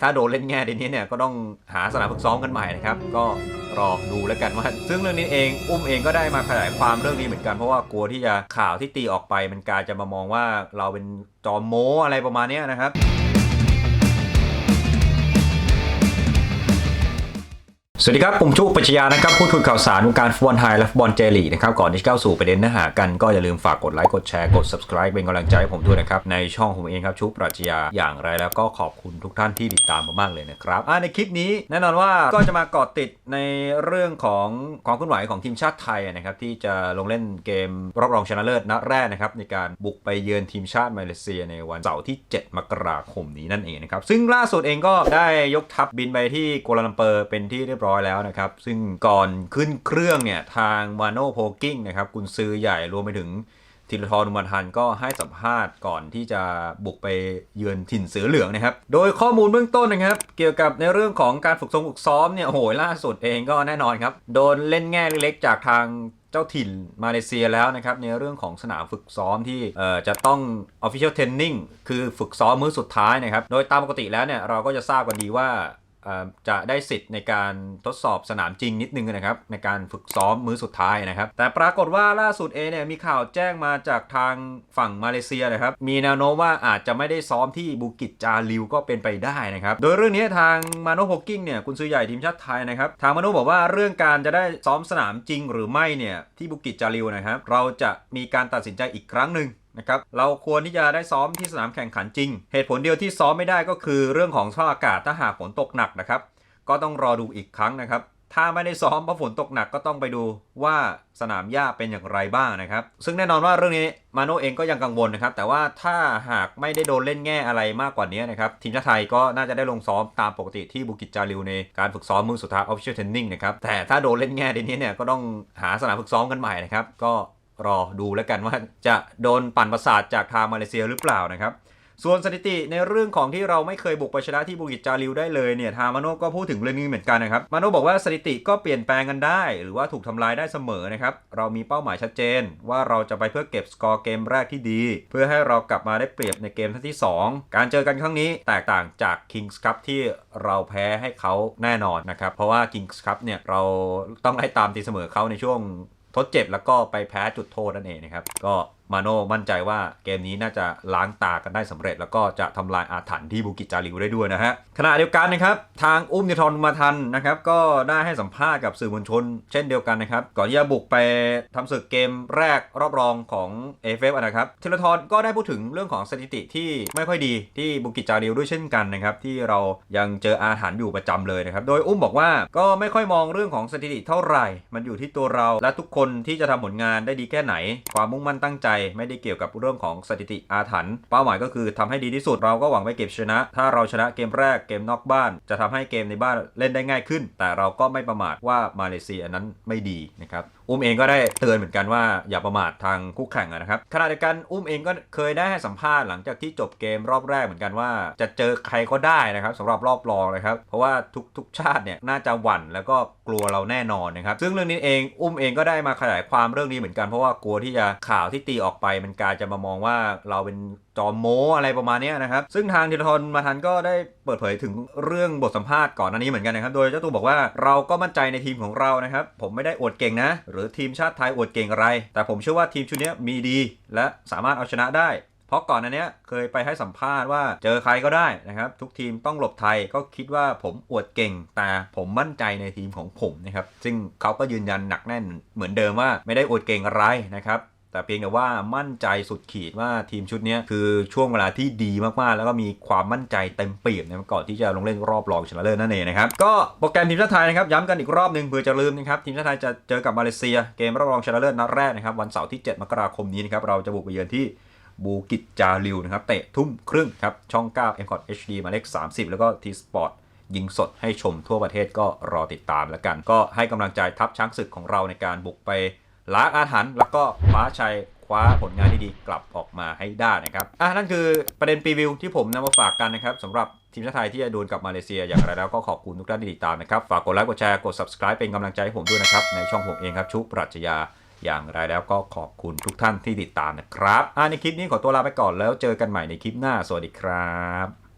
ถ้าโดนเล่นแง่ดีนี้เนี่ยก็ต้องหาสนามฝึกซ้อมกันใหม่นะครับ ก็รอดูแล้วกันว่า ซึ่งเรื่องนี้เองอุ้มเองก็ได้มาขยายความเรื่องนี้เหมือนกันเพราะว่ากลัวที่จะข่าวที่ตีออกไปมันกลายจะมามองว่าเราเป็นจอมโมอะไรประมาณนี้นะครับ สวัสดีครับ ผมชูปัชญานะครับ พูดคุยข่าวสารวงการฟุตบอลไทยและฟุตบอลเจลีนะครับ ก่อนที่จะเข้าสู่ประเด็นเนื้อหากัน ก็อย่าลืมฝากกดไลค์ กดแชร์ กด subscribe เป็นกำลังใจให้ผมด้วยนะครับ ในช่องผมเองครับชูปรัชญาอย่างไรแล้วก็ขอบคุณทุกท่านที่ติดตามผมมากเลยนะครับในคลิปนี้แน่นอนว่าก็จะมาเกาะติดในเรื่องของความเคลื่อนไหวของทีมชาติไทยนะครับที่จะลงเล่นเกมรอบรองชนะเลิศนัดแรกนะครับในการบุกไปเยือนทีมชาติมาเลเซียในวันเสาร์ที่ 7 มกราคมนี้นั่นเองนะครับซึ่งล่าสุดเองก็ได้ยกทัพบินไปที่กัวลาลัมเปอร์เป็นที่เรียบร้อยแล้วนะครับ ซึ่งก่อนขึ้นเครื่องเนี่ยทางวานโนโพกิ้งนะครับกุนซือใหญ่รวมไปถึงธีรทรอุมาทันก็ให้สัมภาษณ์ก่อนที่จะบุกไปเยือนถิ่นเสือเหลืองนะครับ โดยข้อมูลเบื้องต้นนะครับ เกี่ยวกับในเรื่องของการฝึกซ้อมฝึกซ้อมเนี่ยโอ้โหล่าสุดเองก็แน่นอนครับ โดนเล่นแง่เล็กๆจากทางเจ้าถิ่นมาเลเซียแล้วนะครับ ในเรื่องของสนามฝึกซ้อมที่จะต้อง official training คือฝึกซ้อมมื้อสุดท้ายนะครับ โดยตามปกติแล้วเนี่ยเราก็จะทราบกันดีว่า จะได้สิทธิ์ในการทดสอบสนามจริงนิดนึงนะครับ ในการฝึกซ้อมมื้อสุดท้ายนะครับ แต่ปรากฏว่าล่าสุดเอเนี่ยมีข่าวแจ้งมาจากทางฝั่งมาเลเซียนะครับ มีแนวโน้มว่าอาจจะไม่ได้ซ้อมที่บูกิจจาริวก็เป็นไปได้นะครับ โดยเรื่องนี้ทางมาโนโฮกิ้งเนี่ยคุณซื้อใหญ่ทีมชาติไทยนะครับ ทางมาโนบอกว่าเรื่องการจะได้ซ้อมสนามจริงหรือไม่เนี่ยที่บุกิจจาริวนะครับ เราจะมีการตัดสินใจอีกครั้งหนึ่ง นะครับเราควรที่จะได้ซ้อมที่สนามแข่งขันจริง เหตุผลเดียวที่ซ้อมไม่ได้ก็คือเรื่องของสภาพอากาศถ้าหากฝนตกหนักนะครับ ก็ต้องรอดูอีกครั้งนะครับ ถ้าไม่ได้ซ้อมเพราะฝนตกหนักก็ต้องไปดูว่าสนามหญ้าเป็นอย่างไรบ้างนะครับ ซึ่งแน่นอนว่าเรื่องนี้มาโนเองก็ยังกังวลนะครับ แต่ว่าถ้าหากไม่ได้โดนเล่นแง่อะไรมากกว่านี้นะครับทีมชาติไทยก็น่าจะได้ลงซ้อมตามปกติที่บุกิจจาริวในการฝึกซ้อมมือสุดท้าย official training นะครับแต่ถ้าโดนเล่นแง่ทีนี้เนี่ยก็ต้องหาสนามฝึกซ้อมกันใหม่นะครับก็ รอดูแล้วกันว่าจะโดนปั่นประสาทจากทางมาเลเซียหรือเปล่านะครับ ส่วนสถิติในเรื่องของที่เราไม่เคยบุกไปชนะที่บุกิจจาริวได้เลยเนี่ยทางมาโน่ก็พูดถึงเรื่องนี้เหมือนกันนะครับมาโน่บอกว่าสถิติก็เปลี่ยนแปลงกันได้ หรือว่าถูกทำลายได้เสมอนะครับเรามีเป้าหมายชัดเจน ว่าเราจะไปเพื่อเก็บสกอร์เกมแรกที่ดี เพื่อให้เรากลับมาได้เปรียบในเกมที่ 2 การเจอกันครั้งนี้แตกต่างจาก Kings Cup ที่เราแพ้ให้เขาแน่นอนนะครับเพราะว่า Kings Cup เนี่ยเราต้องไล่ตามตีเสมอเขาในช่วง ทดเจ็บแล้วก็ไปแพ้จุดโทษนั่นเองนะครับ ก็ มาโน่มั่นใจว่าเกมนี้น่าจะล้างตากันได้สำเร็จ แล้วก็จะทำลายอาถรรพ์ที่บุกิจจาริวได้ด้วยนะฮะขณะเดียวกันนะครับทางอุ้มนิทรมาทันนะครับก็ได้ให้สัมภาษณ์กับสื่อมวลชน เช่นเดียวกันนะครับก่อนที่จะบุกไปทำศึกเกมแรกรอบรองของ AFF อะนะครับธีรทรก็ได้พูดถึงเรื่องของสถิติที่ไม่ค่อยดีที่บุกิจจาริวด้วยเช่นกันนะครับที่เรายังเจออาถรรพ์อยู่ประจำเลยนะครับโดยอุ้มบอกว่าก็ไม่ค่อยมองเรื่องของสถิติเท่าไหร่ มันอยู่ที่ตัวเราและทุกคนที่จะทำผลงานได้ดีแค่ไหน ความมุ่งมั่นตั้งใจไม่ได้เกี่ยวกับเรื่องของสถิติอาถรรพ์เป้าหมายก็คือทำให้ดีที่สุดเราก็หวังไปเก็บชนะ ถ้าเราชนะเกมแรกเกมนอกบ้าน จะทำให้เกมในบ้านเล่นได้ง่ายขึ้น แต่เราก็ไม่ประมาทว่ามาเลเซียนั้นไม่ดีนะครับอุ้มเองก็ได้เตือนเหมือนกันว่าอย่าประมาททางคู่แข่งนะครับขณะเดียวกันอุ้มเองก็เคยได้ให้สัมภาษณ์หลังจากที่จบเกมรอบแรกเหมือนกันว่า จะเจอใครก็ได้นะครับสำหรับรอบรองนะครับ เพราะว่าทุกทุกชาติเนี่ยน่าจะหวั่นแล้วก็กลัวเราแน่นอนนะครับซึ่งเรื่องนี้เองอุ้มเองก็ได้มาขยายความเรื่องนี้เหมือนกันเพราะว่ากลัวที่จะข่าวที่ตีออกไปมันกลายจะมามองว่าเราเป็นจอมโมอะไรประมาณนี้นะครับ ซึ่งทางธีรทรมาทันก็ได้เปิดเผยถึงเรื่องบทสัมภาษณ์ก่อนหน้านี้เหมือนกันนะครับ โดยเจ้าตัวบอกว่าเราก็มั่นใจในทีมของเรานะครับ ผมไม่ได้อวดเก่งนะ หรือทีมชาติไทยอวดเก่งอะไร แต่ผมเชื่อว่าทีมชุดนี้มีดี และสามารถเอาชนะได้เพราะก่อนอันเนี้ยเคยไปให้สัมภาษณ์ว่าเจอใครก็ได้นะครับ ทุกทีมต้องหลบไทยก็คิดว่าผมอวดเก่ง แต่ผมมั่นใจในทีมของผมนะครับ ซึ่งเขาก็ยืนยันหนักแน่นเหมือนเดิมว่าไม่ได้อวดเก่งอะไรนะครับ แต่เพียงแต่ว่ามั่นใจสุดขีดว่าทีมชุดนี้คือช่วงเวลาที่ดีมากๆ แล้วก็มีความมั่นใจเต็มเปี่ยมนะก่อนที่จะลงเล่นรอบรองชนะเลิศนั่นเองนะครับ ก็โปรแกรมทีมชาติไทยนะครับย้ำกันอีกรอบหนึ่งเพื่อจะลืมนะครับทีมชาติไทยจะเจอกับมาเลเซีย เกมรอบรองชนะเลิศนัดแรกนะครับวันเสาร์ที่ 7 มกราคมนี้นะครับเราจะบุกไปเยือนที่บูกิจจาริวนะครับเตะทุ่มครึ่งครับช่อง9 m c o t HD มาเลข 30 แล้วก็ T Sport ยิงสดให้ชมทั่วประเทศก็รอติดตามแล้วกัน ก็ให้กำลังใจทัพช้างศึกของเราในการบุกไป ล้างอาถรรพ์แล้วก็คว้าชัยคว้าผลงานที่ดีกลับออกมาให้ได้นะครับอะนั่นคือประเด็นรีวิวที่ผมนำมาฝากกันนะครับสำหรับทีมชาติไทยที่จะดวลกับมาเลเซียอย่างไรแล้วก็ขอบคุณทุกท่านที่ติดตามนะครับฝากกดไลค์กดแชร์กด subscribe เป็นกำลังใจให้ผมด้วยนะครับในช่องผมเองครับชุปรัชญาอย่างไรแล้วก็ขอบคุณทุกท่านที่ติดตามนะครับอ่าในคลิปนี้ขอตัวลาไปก่อนแล้วเจอกันใหม่ในคลิปหน้าสวัสดีครับ